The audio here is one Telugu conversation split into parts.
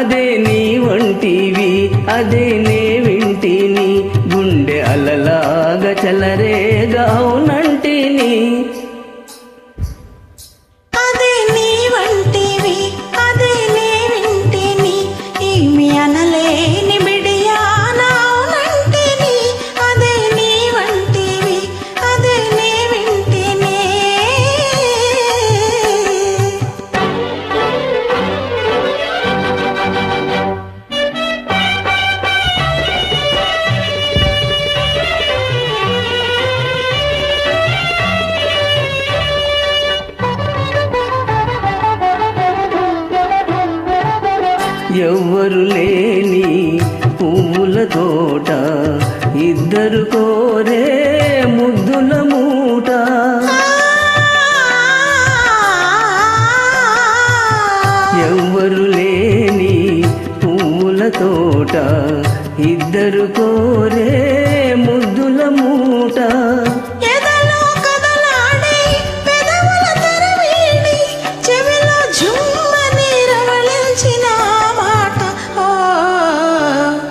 అదే నీ వంటివి అదే నే వింటిని. గుండె అలలాగ చలరేగా అవునంటిని ఎవ్వరు లేని పువ్వుల తోట ఇద్దరు కోరే ముద్దుల మూట. ఎవ్వరు లేని పువ్వుల తోట ఇద్దరు కోరే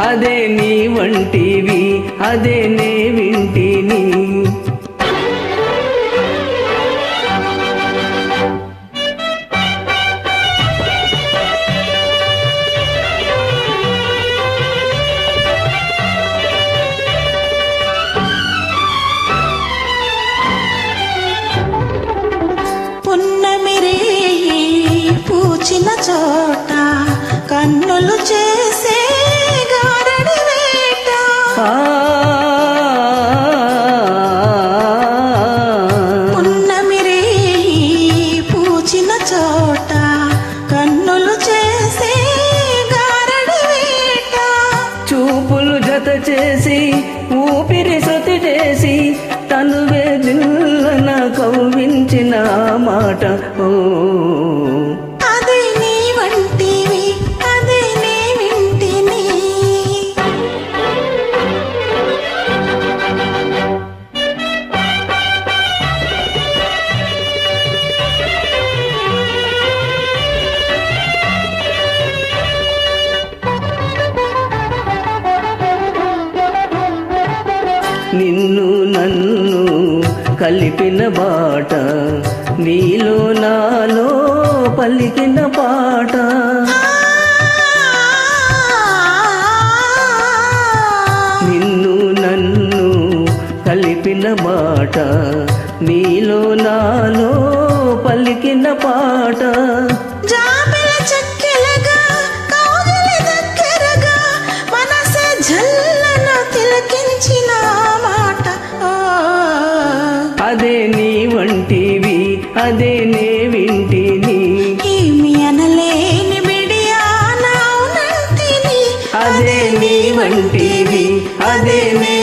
అదే నీ వంటివి అదే నే వింటిని. పూచిన చోట కన్నులు చేసే వేట ఆ పున్నమిరేయి పూచిన చోట కన్నులు చేసి గారడి చూపులు జత చేసి ఊపిరి సతి చేసి తనువే దిల్లన కవ్వించిన మాట. ఓ నిన్ను నన్ను కలిపిన బాట నీలో నాలో పలికిన పాట. నిన్ను నన్ను కలిపిన బాట నీలో నాలో పలికిన పాట. అదే